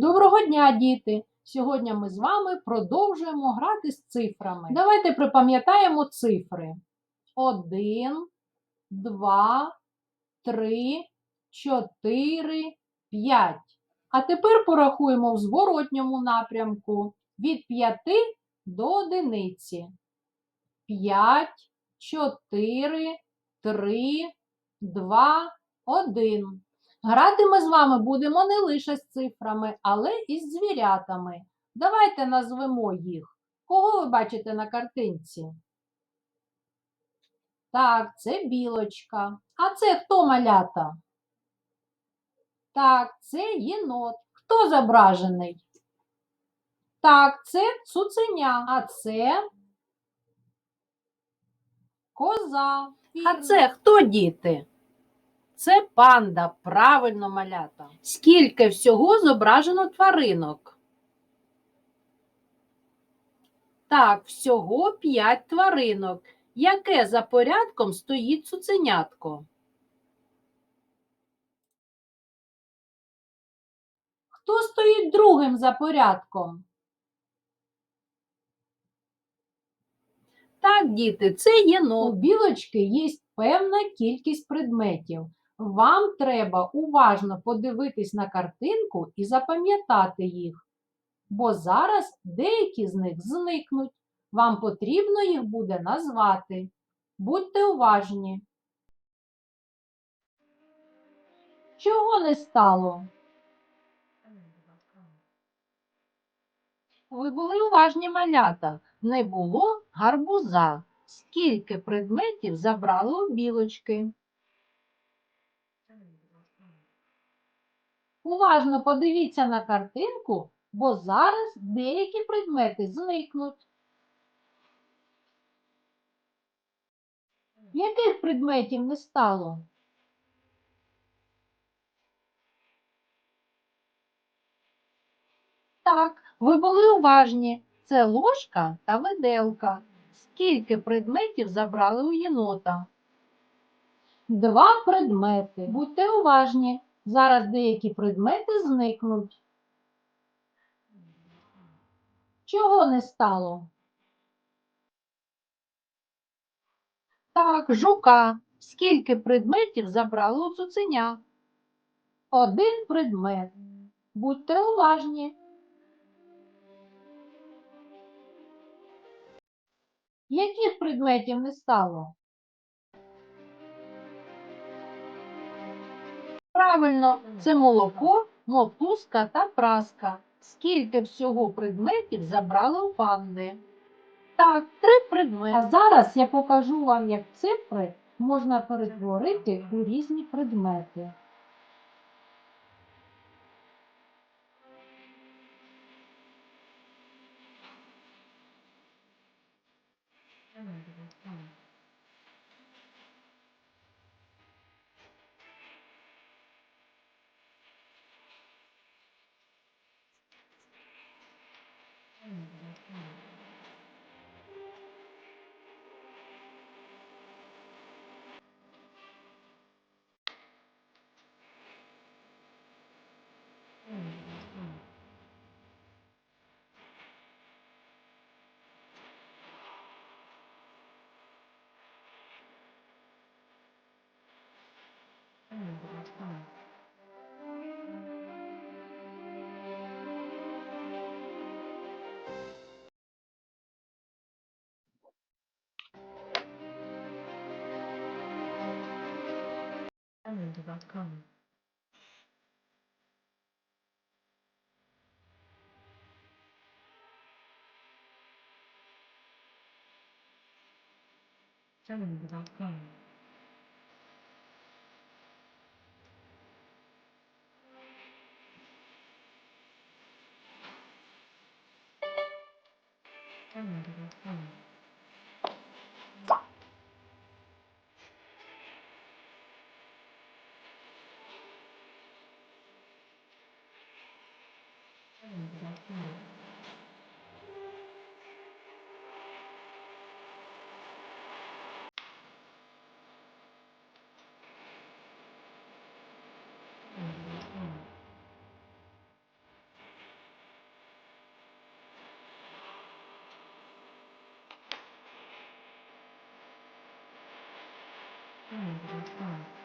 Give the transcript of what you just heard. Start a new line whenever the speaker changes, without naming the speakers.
Доброго дня, діти! Сьогодні ми з вами продовжуємо грати з цифрами. Давайте припам'ятаємо цифри: 1, 2, 3, 4, 5. А тепер порахуємо в зворотньому напрямку від 5 до одиниці. 5, 4, 3, 2, 1. Грати ми з вами будемо не лише з цифрами, але і з звірятами. Давайте назвемо їх. Кого ви бачите на картинці? Так, це білочка. А це хто малята? Так, це єнот. Хто зображений? Так, це цуценя. А це коза. А це хто діти? Це панда, правильно малята. Скільки всього зображено тваринок? Так, всього 5 тваринок. Яке за порядком стоїть цуценятко? Хто стоїть другим за порядком? Так, діти, це єнот. У білочки є певна кількість предметів. Вам треба уважно подивитись на картинку і запам'ятати їх, бо зараз деякі з них зникнуть. Вам потрібно їх буде назвати. Будьте уважні. Чого не стало? Ви були уважні малята. Не було гарбуза. Скільки предметів забрали у білочки? Уважно подивіться на картинку, бо зараз деякі предмети зникнуть. Яких предметів не стало? Так, ви були уважні. Це ложка та виделка. Скільки предметів забрали у єнота? Два предмети. Будьте уважні. Зараз деякі предмети зникнуть. Чого не стало? Так, жука. Скільки предметів забрали у цуценя? Один предмет. Будьте уважні. Яких предметів не стало? Правильно, це молоко, мотузка та праска. Скільки всього предметів забрали у панди? Так, три предмети. А зараз я покажу вам, як цифри можна перетворити у різні предмети.
Давай, давай. Calendar.com. Calendar.com. 음. Так.